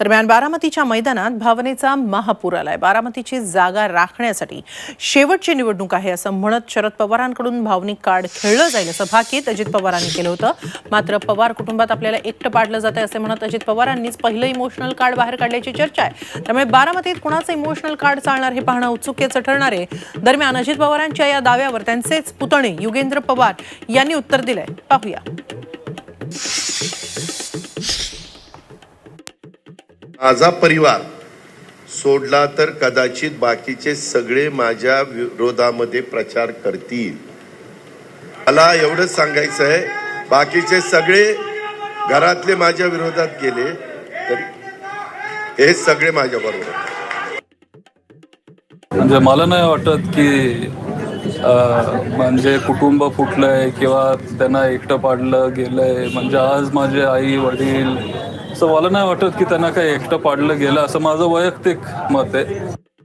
दरम्यान बारामतीच्या मैदानात भावनेचा महापूर आलाय. बारामतीची जागा राखण्यासाठी शेवटची निवडणूक आहे असं म्हणत शरद पवारांकडून भावनिक कार्ड खेळलं जाईल असं भाकीत अजित पवारांनी केलं होतं. मात्र पवार कुटुंबात आपल्याला एकटं पाडलं जात आहे असे म्हणत अजित पवारांनीच पहिलं इमोशनल कार्ड बाहेर काढल्याची चर्चा आहे. त्यामुळे बारामतीत कुणाचं इमोशनल कार्ड चालणार हे पाहणं उत्सुकतेचं ठरणार आहे. दरम्यान अजित पवारांच्या या दाव्यावर त्यांचेच पुतणे युगेंद्र पवार यांनी उत्तर दिलंय. पाहूया. माझा परिवार सोडला तर कदाचित बाकीचे सगळे माझ्या विरोधामध्ये प्रचार करतील. मला एवढंच सांगायचं आहे बाकीचे सगळे घरातले माझ्या विरोधात गेले तरी हे सगळे माझ्या बरोबर म्हणजे मला नाही वाटत की म्हणजे कुटुंब फुटलंय किंवा त्यांना एकटं पाडलं गेलंय म्हणजे आज माझे आई वडील असं मला नाही वाटत की त्यांना काही एकटं पाडलं गेलं असं माझं वैयक्तिक मत आहे.